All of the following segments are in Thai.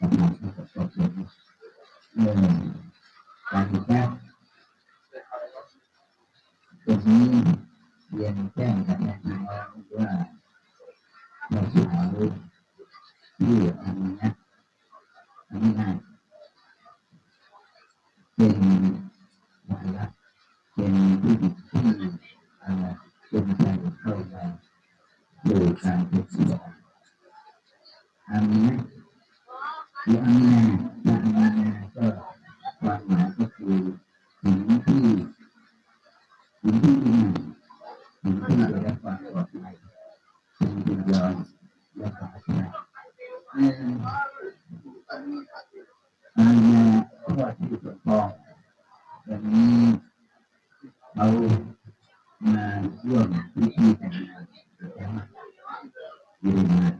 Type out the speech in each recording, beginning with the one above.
ประธานผู้ประสบผลเอ่อการศึกษาตรงนี้เรียนแจ้งกับแม่น้องว่าเราสาวที่อันนี้นะอันนี้นะเป็นวาระเป็นผู้ที่เอ่อเป็นใจเข้ามาโดยการศิลปะอันนี้ คืออันนี้นะอันนี้นะก็ความหมายก็คือหญิงที่หญิงที่ดีหญิงที่ได้รับความปลอดภัยเป็นยินยอมและปลอดภัยเอ่ออันนี้นะข้อที่สมปองวันนี้เรามาร่วมพิธีแต่งงานแต่ว่าอยู่มาโ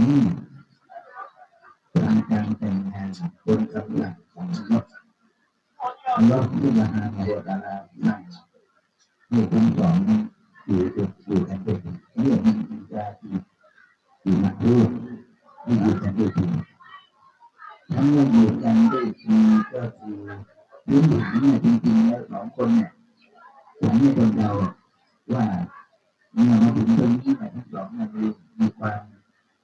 นี้การการแต่งงานบนกำลังของอัลลอฮฺอัลลอฮฺที่ประทานเรือของเราสั่งให้ทั้งสองอยู่อยู่กันเป็นเรื่องนี้เป็นการที่ที่มาดูที่อยู่กันด้วยดีทั้งเมื่ออยู่กันด้วยดีก็คือพื้นฐานเนี่ยจริงๆแล้วสองคนเนี่ยผมไม่เป็นเราว่าเมื่อมาถึงตรงนี้เนี่ยทั้งสองเนี่ยมีมีความเอ่อมีความรักต่อกันมีมีความ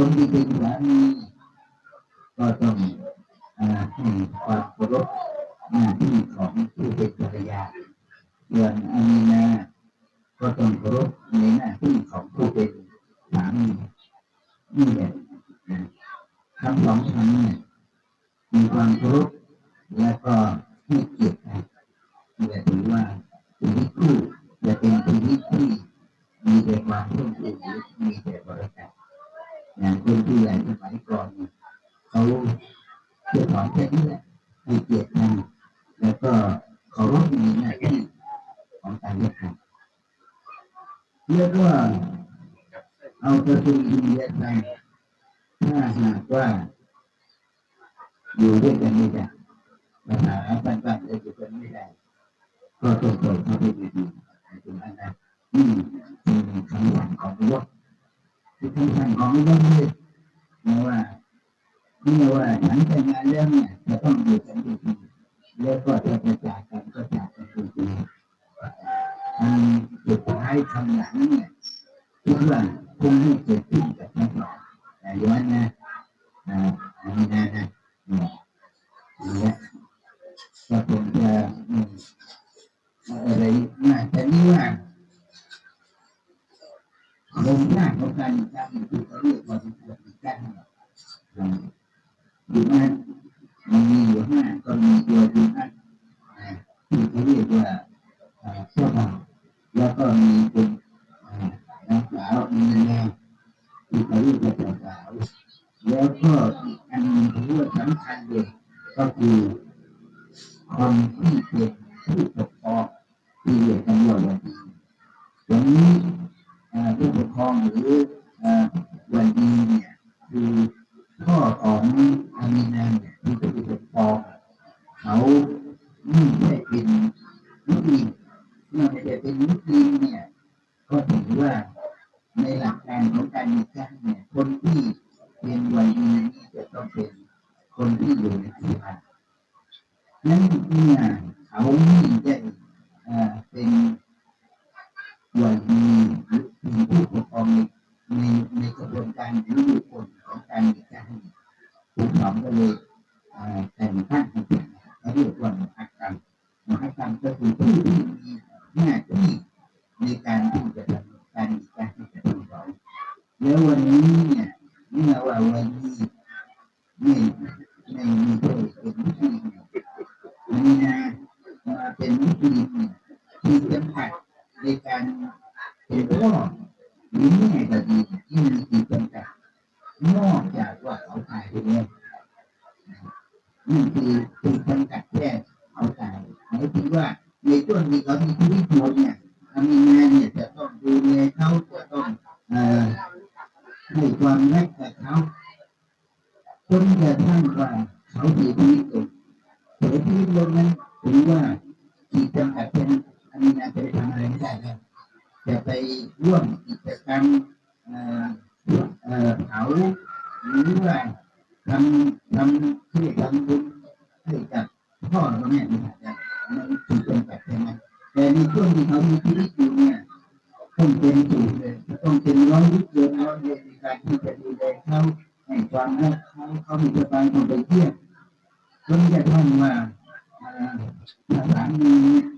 คนที่เป็นสามีก็ต้องให้ความเคารพหน้าที่ของผู้เป็นภรรยาส่วนอามีนาก็ต้องเคารพในหน้าที่ของผู้เป็นสามีนี่แหละนะทั้งสองคำนเนี่ยมีความเคารพและก็ให้เกียรติกันนี่แหละถือว่าชีวิตคู่จะเป็นชีวิตที่มีแต่ความร่มเย็นมีแต่บริการอย่างคนที่ใหญ่สมัยก่อนเนี่ยเขาเชื่อสอนแค่นี้แหละให้เกียรติกันแล้วก็เคารพในหน้าที่ของการเลือกกันเรียกว่า เอากระตุ้นอินเดียไปถ้าหากว่า อยู่ด้วยกันไม่ได้ปัญหาบ้านๆเลยอยู่กันไม่ได้ ก็ต้องปล่อยเขาไปดีๆตรงนั้นนะนี่เป็นคำสั่งของพระคือคำสั่งของพระเลยนะว่านี่ว่าฉันแต่งงานแล้วเนี่ยจะต้องอยู่กันดีๆแล้วก็จะจะจากกันก็จากกันดีๆ ทางสุดท้ายคำหลังเนี่ยคิดว่าคงให้เกิดขึ้นกับทั้งสองแต่ย้อนนะอ่าอันนี้นะนะเนี่ยเนี่ยก็คงจะอืมอะไรน่าจะนี่ว่าโครงสร้างของการจัดการที่เขาเรียกว่าเป็นการจัดการอยู่นะมันมีอยู่ห้าก็มีตัวอยู่ห้าที่เขาเรียกว่าอ่าเสื้อผ้าแล้วก็มีเป็นอ่านางสาวมีแนวที่เขาเรียกว่าเจ้าสาว แล้วก็อีกอันหนึงที่ว่าสำคัญเลยก็คือคนที่เป็นผู้ปกครองที่เรียกกันว่าวันดีวันนี้อ่าผู้ปกครองหรืออ่าวันดีเนี่ยคือพ่อของอามินาเนี่ยที่เป็นผู้ปกครองเขาไม่ได้เป็นมุสลิมเมื่อไม่ได้เป็นมุสลิมเนี่ย ก็ถือว่าในหลักการของการมีการเนี่ยคนที่ เป็นวัยนี้จะต้องเป็นคนที่อยู่ในที่พักนั้นเมื่อเขาไม่ได้เอ่อเป็น วัยนี้หรือเป็นผู้ปกครองในในกระบวนการหรือบุคคลของการมีการผู้สอนก็เลยแต่งตั้งเขาเรียกว่ามหากรรมมหากรรมก็คือผู้ที่มีหน้าที่ในการที่จะทำการมีการที่จะทำสอนแล้ววันนี้เนี่ยเมื่อว่าวันนี้ไม่ไม่มีตัวเป็นมุสลิมเนี่ยวันนี้นะมาเป็นมุสลิมเนี่ที่จำกัด ในการเป็นพ่อหรือแม่ก็ดีที่มีขีดจำกัดนอกจากว่าเขาตายไปแล้วนี่คือขีดจำกัดแค่เขาตายหมายถึงว่าในช่วงที่เขามีชีวิตอยู่เนี่ยอามีนาเนี่ยจะต้องดูแลเขาจะต้องให้ความรักกับเขาจนกระทั่งว่าเขาเสียชีวิตลงเสียชีวิตลงนั้นถือว่าขีดจำกัดเป็น อันนี้อาจจะไปทำอะไรไม่ได้แล้วจะไปร่วมกิจกรรมเอ่อเอ่อเผาหรือว่าทำทำที่ทำบุญให้กับพ่อกับแม่ไม่ได้มันขีดจำกัดใช่ไหมแต่ในช่วงที่เขามีชีวิตอยู่เนี่ยต้องเป็นสูตรเลยต้องเป็นร้อยยุคเดือนร้อยเดือนในการที่จะดูแลเขาให้ความรักเขาเขามีสบายต้องไปเที่ยวจนกระทั่งว่าอ่าสถานีไม่อนุญาตเนี่ยนะคือมีเรื่องสถานว่าจะสามารถที่จะไปได้แต่ต้องอนุญาตขึ้นมานั้นนะเขาจะได้ดูดูแลพ่อแม่ครับถึงยังไงก็ตามต้องอันนี้ได้ได้จะต้องให้ความรักให้ความเคารพแล้วก็ดูแลเขาจนกระทั่งเขาสุดชีวิตเลย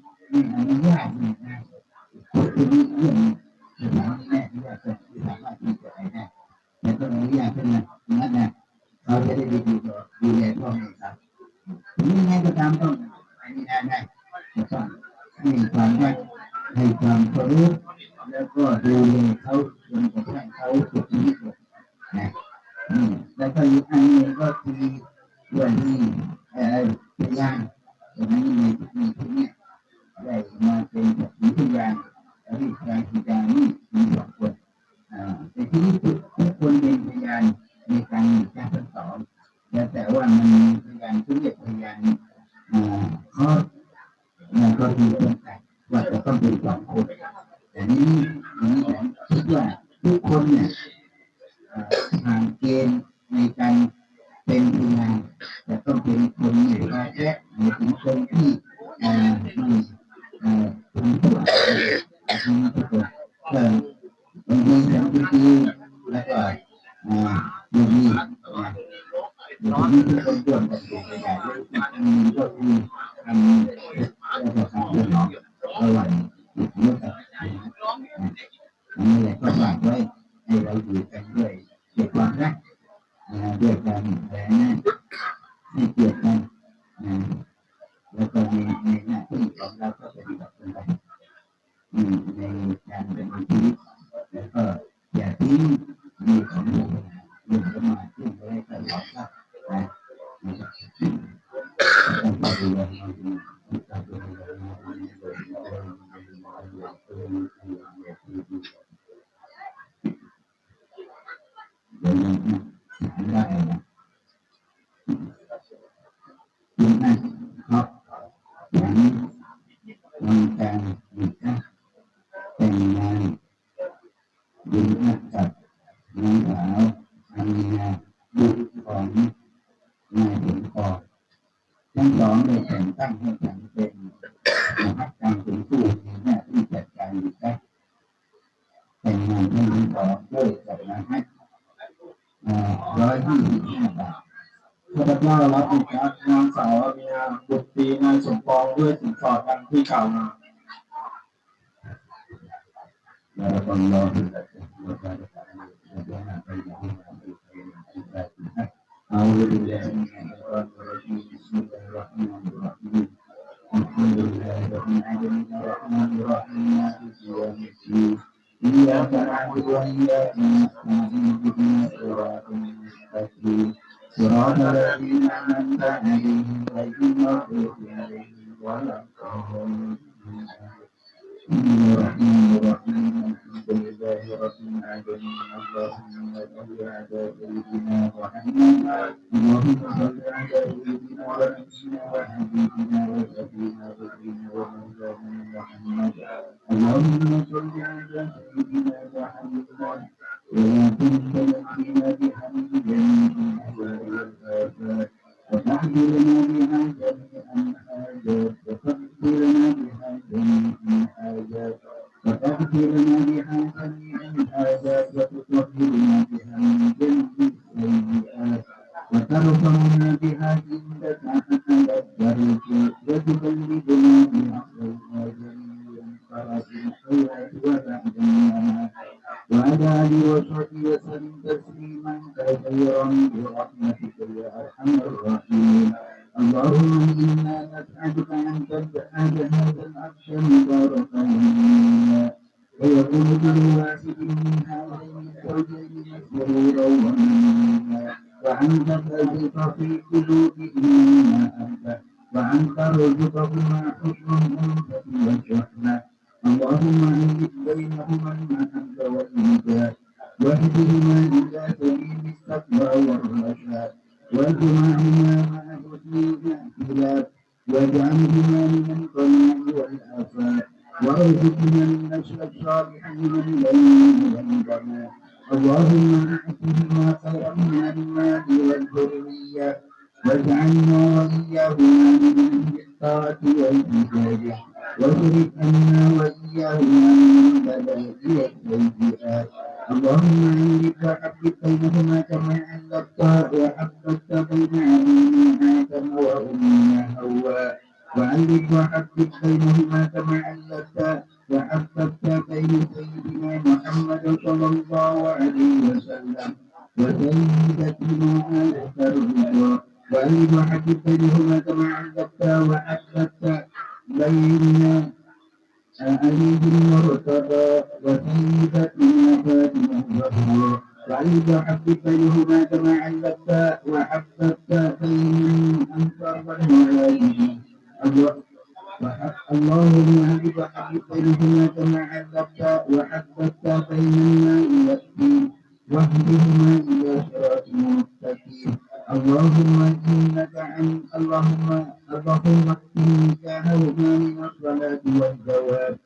แล้วก็อีกอันหนึงก็คือเรื่องที่เอ่อพยานตรงนี้ในในที่เนี้ยได้ มาเป็นแบบนี้พยานแล้วอีกรายพยารนี่มีสองคนแต่ที่นี้ทุกคนเป็นพยานในการมีการทดสอบแล้วแต่ว่ามันมีพยานทุกอย่างพยานอ่าข้อแล้วก็คือจำกัดว่าจะต้องเป็นสองคนแต่นี้นี้ผมคิดว่าทุกคนเนี่ยเอ่อผ่านเกณฑ์ในการเป็นพยานจะต้องเป็นคนมีอาแยะหมายถึงคนที่เอ่อมีเอ่อทำชั่วแต่ที่นี้ทุกคนเอ่อบางทีทำดีๆแล้วก็เอ่ออย่นี้นะอย่างนี้ทุกคนร่วมกันเป็นพยานและอีกอันหนึ่งก็คือทำแล้วก็ทำเรื่องระหว่างเมื่อกับอันนี้แหละก็ฝากไว้ให้เราอยู่กันด้วยด้วยความรักอ่าด้วยการแผ่น้าให้เกียรติกันอ่าแล้วก็ในในหน้าที่ของเราก็ปฏิบัติกันไปในการดำเนินชีวิตแล้วก็อย่าทิ้ง time. ข้าพเจ้ารับผิดชอบนางสาวอามีนาบุตรีนายสมปองด้วยสินสอดดังที่กล่าวมา แล้วก็รอที่จะเราจะได้จะหาไปอย่างที่เราไปที่ได้นะเอาเลยแล้วเนี่ยก็เราที่สุดแล้วเราที่เราที่อัลฮัมดุลิลลาฮิรับบิลอาลามีนเราะห์มานิรเราะฮีมมาลิกิยอมิดดีน إياك نعبد وإياك نستعين اهدنا الصراط المستقيم صراط الذين أنعمت عليهم غير المغضوب عليهم ولا الضالين الرحمن الرحيم الحمد لله رب العالمين اللهم صل على سيدنا محمد اللهم صل على سيدنا ونبينا وحبيبنا وسيدنا ومولانا محمد اللهم صل على سيدنا وحبيبنا ولا تنسى بحمدك وتقضي لنا بها جميع الحاجات وتقضي لنا بها جميع الحاجات وتغفر لنا بها جميع الحاجات وتطهرنا بها من جميع السيئات وترفعنا بها عندك أعلى الدرجات ومنا وأن تقذف في قلوبهم ما أنت وأن ترزقهما حسن الأنفة والشحنة اللهم أنزل بينهما المحبة والإنجاز واهدهما إلى سبيل التقوى والرشاد واجمعهما مع حسن الاعتلاف واجعلهما من القناع والآفات وارزقنا النشر الصالح من الليل والظما اللهم أعطهما خيرا من المال والذرية واجعلنا وإياهما من الطاعة والحجاج واصرف عنا وإياهما من البلاء والسيئات اللهم علق وحبب بينهما كما علقت وحببت بين عينينا آدم وأمنا حواء وعلق وحبب بينهما كما علقت وحببت بين سيدنا محمد صلى الله عليه وسلم وسيدتنا آية الرضا وعلق وحبب بينهما كما علقت وحببت بين علي المرتضى وسيدتنا فاطمة الزهراء وعلي وحبب بينهما كما علقت وحببت بين الأنصار والمهاجرين اللهم وحبب بينهما كما علقت وحببت بين الماء والدين واهدهما إلى صراط مستقيم. اللهم إنك عن اللهم اللهم اكفني كهوما من الصلاة والزواج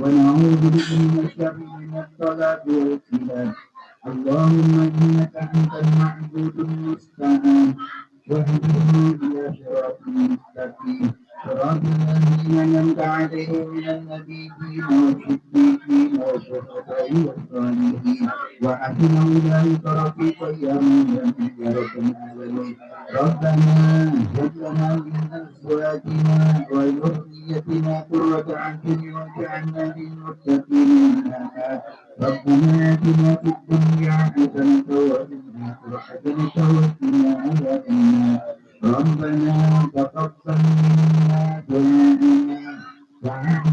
ونعوذ بك من الشر من الصلاة والخلاف. اللهم إنك أنت المعبود المستعان. واهدنا إلى صراط مستقيم. صراط الذين أنعمت عليهم من النبيين والصديقين والشهداء والصالحين وحسن أولئك رفيقا يا من يا رب العالمين ربنا هب لنا من أزواجنا وذريتنا قرة أعين واجعلنا للمتقين إماما ربنا آتنا في الدنيا حسنة وفي الآخرة حسنة وقنا عذاب النار ربنا تقبل منا دعاءنا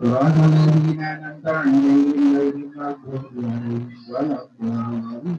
صراط الذين أنعمت عليهم غير المغضوب عليهم ولا الضالين